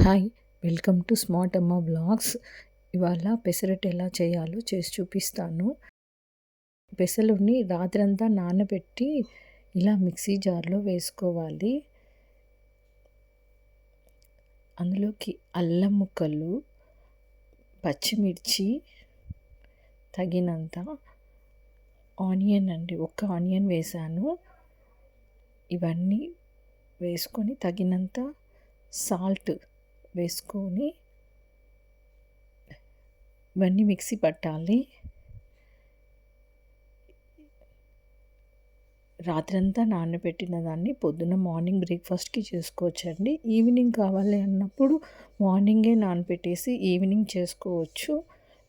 Hi welcome to smart Amma blogs. ఇవాళ పెసరట్టు ఎలా చేయాలో చేసి చూపిస్తాను. పెసలుని రాత్రంతా నానబెట్టి ఇలా మిక్సీ జార్లో వేసుకోవాలి. అందులోకి అల్లం ముక్కలు పచ్చిమిర్చి తగినంత ఆనియన్ అండి ఒక్క ఆనియన్ వేసాను. ఇవన్నీ వేసుకొని తగినంత సాల్ట్ వేసుకొని ఇవన్నీ మిక్సీ పట్టాలి. రాత్రంతా నానబెట్టిన దాన్ని పొద్దున మార్నింగ్ బ్రేక్ఫాస్ట్కి చేసుకోవచ్చండి. ఈవినింగ్ కావాలి అన్నప్పుడు మార్నింగే నానబెట్టేసి ఈవినింగ్ చేసుకోవచ్చు.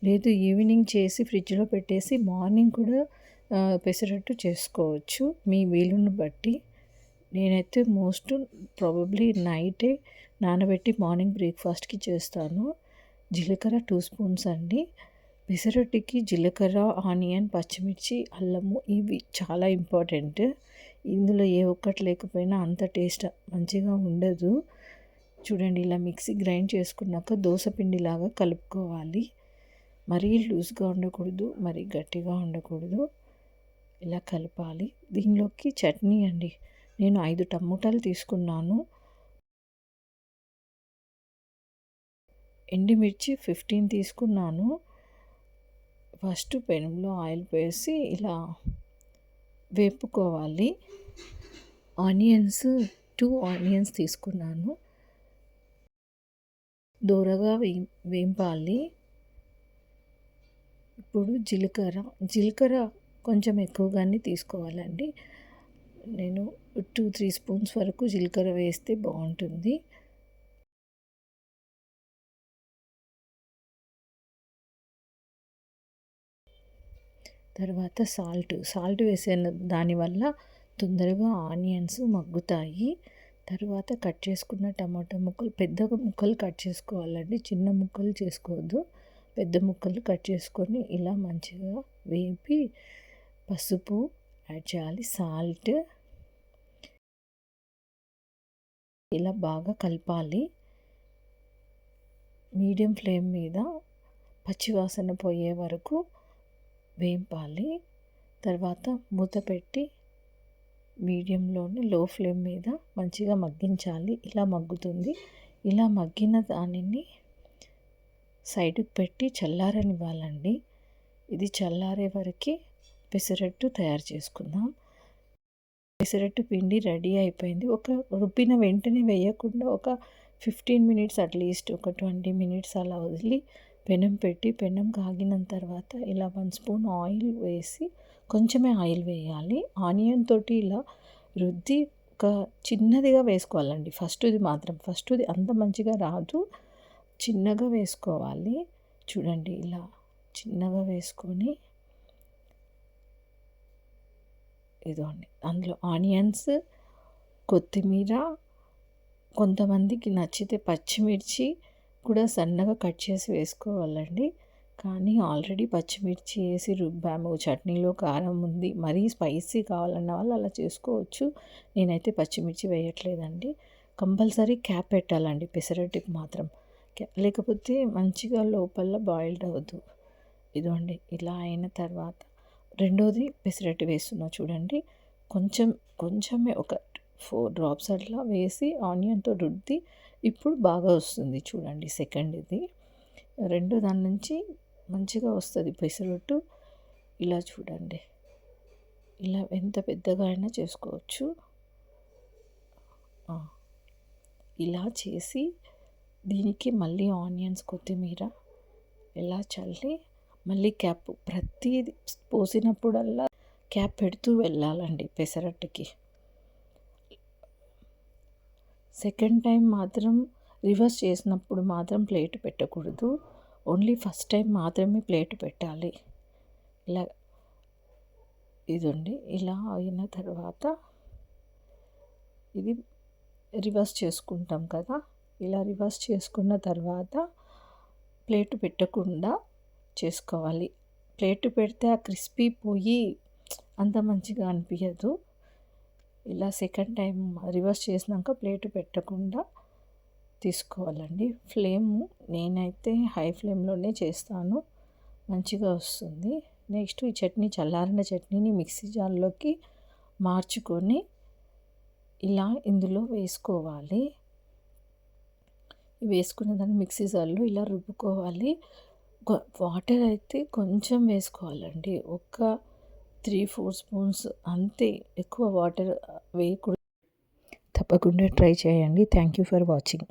లేదు ఈవినింగ్ చేసి ఫ్రిడ్జ్లో పెట్టేసి మార్నింగ్ కూడా పెసరట్టు చేసుకోవచ్చు. మీ వీలుని బట్టి. నేనైతే మోస్ట్ ప్రాబబ్లీ నైటే నానబెట్టి మార్నింగ్ బ్రేక్ఫాస్ట్కి చేస్తాను. జీలకర్ర టూ స్పూన్స్ అండి. పెసరొట్టికి జీలకర్ర ఆనియన్ పచ్చిమిర్చి అల్లము ఇవి చాలా ఇంపార్టెంట్. ఇందులో ఏ ఒక్కటి లేకపోయినా అంత టేస్ట్ మంచిగా ఉండదు. చూడండి ఇలా మిక్సీ గ్రైండ్ చేసుకున్నాక దోశ పిండిలాగా కలుపుకోవాలి. మరీ లూజ్గా ఉండకూడదు మరీ గట్టిగా ఉండకూడదు. ఇలా కలపాలి. దీనిలోకి చట్నీ అండి. నేను ఐదు టమోటాలు తీసుకున్నాను. ఎండుమిర్చి ఫిఫ్టీన్ తీసుకున్నాను. ఫస్ట్ పెనంలో ఆయిల్ వేసి ఇలా వేపుకోవాలి. ఆనియన్స్ టూ ఆనియన్స్ తీసుకున్నాను. దూరగా వే వేంపాలి. ఇప్పుడు జీలకర్ర జీలకర్ర కొంచెం ఎక్కువగానే తీసుకోవాలండి. నేను టూ త్రీ స్పూన్స్ వరకు జీలకర్ర వేస్తే బాగుంటుంది. తర్వాత సాల్ట్. సాల్ట్ వేసిన దానివల్ల తొందరగా ఆనియన్స్ మగ్గుతాయి. తర్వాత కట్ చేసుకున్న టమాటా ముక్కలు పెద్ద ముక్కలు కట్ చేసుకోవాలండి. చిన్న ముక్కలు చేసుకోవద్దు. పెద్ద ముక్కలు కట్ చేసుకొని ఇలా మంచిగా వేపి పసుపు యాడ్ చేయాలి. సాల్ట్ ఇలా బాగా కలపాలి. మీడియం ఫ్లేమ్ మీద పచ్చివాసన పోయే వరకు వేంపాలి. తర్వాత మూత పెట్టి మీడియంలోని లో ఫ్లేమ్ మీద మంచిగా మగ్గించాలి. ఇలా మగ్గుతుంది. ఇలా మగ్గిన దానిని సైడ్కి పెట్టి చల్లారనివ్వాలండి. ఇది చల్లారే వరకు పెసరట్టు తయారు చేసుకుందాం. పెసరట్టు పిండి రెడీ అయిపోయింది. ఒక రుబ్బిన వెంటనే వేయకుండా ఒక ఫిఫ్టీన్ మినిట్స్ అట్లీస్ట్ ఒక ట్వంటీ మినిట్స్ అలా వదిలి పెనం పెట్టి పెనం కాగిన తర్వాత ఇలా వన్ స్పూన్ ఆయిల్ వేసి కొంచెమే ఆయిల్ వేయాలి. ఆనియన్ తోటి ఇలా రుద్ది ఒక చిన్నదిగా వేసుకోవాలండి. ఫస్ట్ది మాత్రం ఫస్ట్ది అంత మంచిగా రాదు. చిన్నగా వేసుకోవాలి. చూడండి ఇలా చిన్నగా వేసుకొని ఇదండి అందులో ఆనియన్స్ కొత్తిమీర కొంతమందికి నచ్చితే పచ్చిమిర్చి కూడా సన్నగా కట్ చేసి వేసుకోవాలండి. కానీ ఆల్రెడీ పచ్చిమిర్చి వేసి రుబ్బాము చట్నీలో కారం ఉంది మరీ స్పైసీ కావాలన్న వాళ్ళు అలా చేసుకోవచ్చు. నేనైతే పచ్చిమిర్చి వేయట్లేదండి. కంపల్సరీ క్యాప్ పెట్టాలండి పెసరట్టుకి మాత్రం. లేకపోతే మంచిగా లోపల బాయిల్డ్ అవ్వదు. ఇదండి ఇలా అయిన తర్వాత రెండోది పెసరట్టు వేస్తున్నా చూడండి. కొంచెం కొంచెమే ఒక ఫోర్ డ్రాప్స్ అట్లా వేసి ఆనియన్తో రుద్ది ఇప్పుడు బాగా వస్తుంది చూడండి సెకండ్ ఇది. రెండో దాని నుంచి మంచిగా వస్తుంది పెసరట్టు. ఇలా చూడండి. ఇలా ఎంత పెద్దగా అయినా చేసుకోవచ్చు. ఇలా చేసి దీనికి మళ్ళీ ఆనియన్స్ కొత్తిమీర ఇలా చల్లి మళ్ళీ క్యాప్ ప్రతి పోసినప్పుడల్లా క్యాప్ పెడుతూ వెళ్ళాలండి పెసరట్టుకి. సెకండ్ టైం మాత్రం రివర్స్ చేసినప్పుడు మాత్రం ప్లేట్ పెట్టకూడదు. ఓన్లీ ఫస్ట్ టైం మాత్రమే ప్లేట్ పెట్టాలి. ఇలా ఇదండి. ఇలా అయిన తర్వాత ఇది రివర్స్ చేసుకుంటాం కదా. ఇలా రివర్స్ చేసుకున్న తర్వాత ప్లేట్ పెట్టకుండా చేసుకోవాలి. ప్లేట్ పెడితే ఆ క్రిస్పీ పోయి అంత మంచిగా అనిపించదు ఇలా సెకండ్ టైం రివర్స్ చేసినాక ప్లేట్ పెట్టకుండా తీసుకోవాలండి. ఫ్లేమ్ నేనైతే హై ఫ్లేమ్లోనే చేస్తాను. మంచిగా వస్తుంది. నెక్స్ట్ ఈ చట్నీ చల్లారిన చట్నీని మిక్సీ జార్లోకి మార్చుకొని ఇలా ఇందులో వేసుకోవాలి. వేసుకున్న దాన్ని మిక్సీ జార్లో ఇలా రుబ్బుకోవాలి. వాటర్ అయితే కొంచెం వేసుకోవాలండి. ఒక త్రీ ఫోర్ స్పూన్స్ అంతే ఎక్కువ వాటర్ వేయకూడదు. తప్పకుండా ట్రై చేయండి. Thank you for watching.